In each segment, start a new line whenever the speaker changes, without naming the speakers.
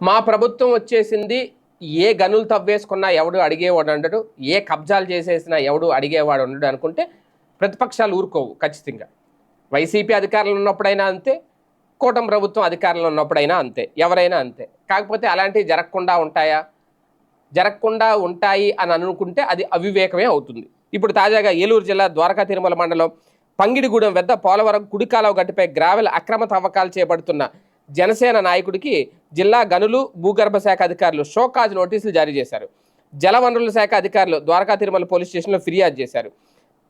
మా ప్రభుత్వం వచ్చేసింది ఏ గనులు తవ్వేసుకున్నా ఎవడు అడిగేవాడు ఉండడు ఏ కబ్జాలు చేసేసినా ఎవడు అడిగేవాడు ఉండడు అనుకుంటే ప్రతిపక్షాలు ఊరుకోవు ఖచ్చితంగా. వైసీపీ అధికారంలో ఉన్నప్పుడైనా అంతే కూటమి ప్రభుత్వం అధికారంలో ఉన్నప్పుడైనా అంతే ఎవరైనా అంతే. కాకపోతే అలాంటివి జరగకుండా ఉంటాయా? జరగకుండా ఉంటాయి అని అనుకుంటే అది అవివేకమే అవుతుంది. ఇప్పుడు తాజాగా ఏలూరు జిల్లా ద్వారకా తిరుమల మండలం పంగిడిగూడెం వద్ద పోలవరం కుడికాలవ గట్టుపై గ్రావెల్ అక్రమ తవ్వకాలు చేపడుతున్న జనసేన నాయకుడికి జిల్లా గనులు భూగర్భ శాఖ అధికారులు షోకాజ్ నోటీసులు జారీ చేశారు. జలవనరుల శాఖ అధికారులు ద్వారకా తిరుమల పోలీస్ స్టేషన్లో ఫిర్యాదు చేశారు.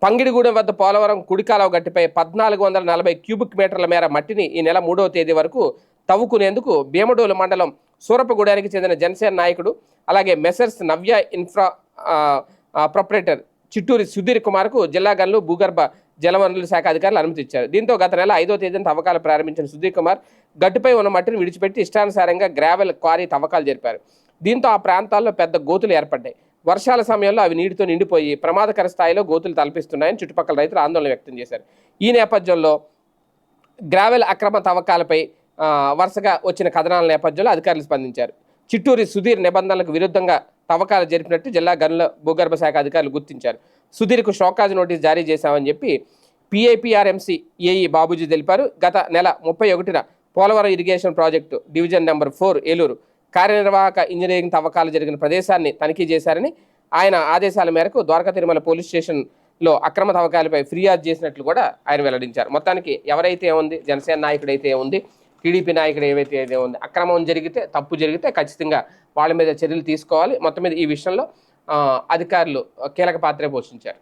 పంగిడిగూడెం వద్ద పోలవరం కుడికాలవ గట్టిపై పద్నాలుగు వందల నలభై క్యూబిక్ మీటర్ల మేర మట్టిని ఈ నెల మూడవ తేదీ వరకు తవ్వుకునేందుకు భీమడోలు మండలం సూరపగూడెనికి చెందిన జనసేన నాయకుడు అలాగే Messrs Navya infra proprietor Chitturi Sudheer కుమార్కు జిల్లా గనులు భూగర్భ జలవనరుల శాఖ అధికారులు అనుమతి ఇచ్చారు. దీంతో గత నెల ఐదో తేదీన తవ్వకాలు ప్రారంభించిన సుధీర్ కుమార్ గట్టుపై ఉన్న మట్టిని విడిచిపెట్టి ఇష్టానుసారంగా గ్రావెల్ క్వారీ తవ్వకాలు జరిపారు. దీంతో ఆ ప్రాంతాల్లో పెద్ద గోతులు ఏర్పడ్డాయి. వర్షాల సమయంలో అవి నీటితో నిండిపోయి ప్రమాదకర స్థాయిలో గోతులు తలపిస్తున్నాయని చుట్టుపక్కల రైతులు ఆందోళన వ్యక్తం చేశారు. ఈ నేపథ్యంలో గ్రావెల్ అక్రమ తవ్వకాలపై వరుసగా వచ్చిన కథనాల నేపథ్యంలో అధికారులు స్పందించారు. చిట్టూరి సుధీర్ నిబంధనలకు విరుద్ధంగా తవ్వకాలు జరిపినట్టు జిల్లా గనుల భూగర్భ శాఖ అధికారులు గుర్తించారు. సుధీర్కు షోకాజ్ నోటీస్ జారీ చేశామని చెప్పి పిఐపిఆర్ఎంసీ ఏఈ బాబుజీ తెలిపారు. గత నెల ముప్పై ఒకటిన Polavaram irrigation project division number four Eluru కార్యనిర్వాహక ఇంజనీరింగ్ తవ్వకాలు జరిగిన ప్రదేశాన్ని తనిఖీ చేశారని ఆయన ఆదేశాల మేరకు ద్వారకా తిరుమల పోలీస్ స్టేషన్లో అక్రమ తవ్వకాలపై ఫిర్యాదు చేసినట్లు కూడా ఆయన వెల్లడించారు. మొత్తానికి ఎవరైతే ఉంది జనసేన నాయకుడైతే ఉంది టీడీపీ నాయకుడు ఏవైతే అయితే ఉంది అక్రమం జరిగితే తప్పు జరిగితే ఖచ్చితంగా వాళ్ళ మీద చర్యలు తీసుకోవాలి. మొత్తం మీద ఈ విషయంలో అధికారులు కీలక పాత్ర పోషించారు.